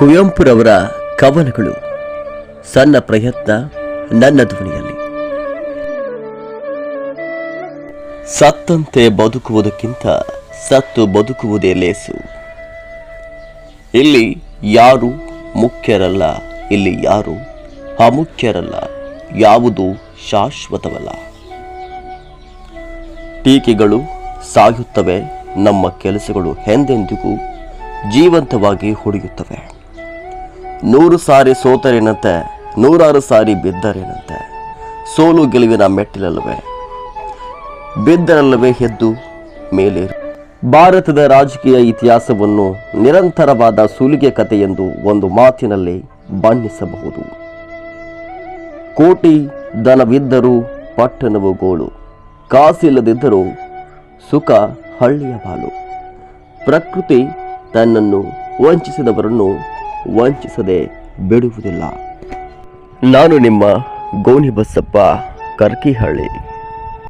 ಕುವೆಂಪುರವರ ಕವನಗಳು. ಸಣ್ಣ ಪ್ರಯತ್ನ ನನ್ನ ಧ್ವನಿಯಲ್ಲಿ. ಸತ್ತಂತೆ ಬದುಕುವುದಕ್ಕಿಂತ ಸತ್ತು ಬದುಕುವುದೇ ಲೇಸು. ಇಲ್ಲಿ ಯಾರು ಮುಖ್ಯರಲ್ಲ, ಇಲ್ಲಿ ಯಾರು ಅಮುಖ್ಯರಲ್ಲ, ಯಾವುದು ಶಾಶ್ವತವಲ್ಲ. ಟೀಕೆಗಳು ಸಾಯುತ್ತವೆ, ನಮ್ಮ ಕೆಲಸಗಳು ಎಂದೆಂದಿಗೂ ಜೀವಂತವಾಗಿ ಹೊಡೆಯುತ್ತವೆ. ನೂರು ಸಾರಿ ಸೋತರೇನಂತೆ, ನೂರಾರು ಸಾರಿ ಬಿದ್ದರೇನಂತೆ. ಸೋಲು ಗೆಲುವಿನ ಮೆಟ್ಟಿಲಲ್ಲವೇ? ಬಿದ್ದರಲ್ಲವೇ ಎದ್ದು ಮೇಲೇರು. ಭಾರತದ ರಾಜಕೀಯ ಇತಿಹಾಸವನ್ನು ನಿರಂತರವಾದ ಸುಲಿಗೆ ಎಂದು ಒಂದು ಮಾತಿನಲ್ಲಿ ಬಣ್ಣಿಸಬಹುದು. ಕೋಟಿ ದನವಿದ್ದರೂ ಪಟ್ಟಣವು ಗೋಳು, ಕಾಸಿಲ್ಲದಿದ್ದರೂ ಸುಖ ಹಳ್ಳಿಯ ಬಾಳು. ಪ್ರಕೃತಿ ತನ್ನನ್ನು ವಂಚಿಸಿದವರನ್ನು ವಂಚಿಸದೆ ಬಿಡುವುದಿಲ್ಲ. ನಾನು ನಿಮ್ಮ ಗೋಣಿ ಬಸಪ್ಪ ಕರ್ಕಿಹಳ್ಳಿ.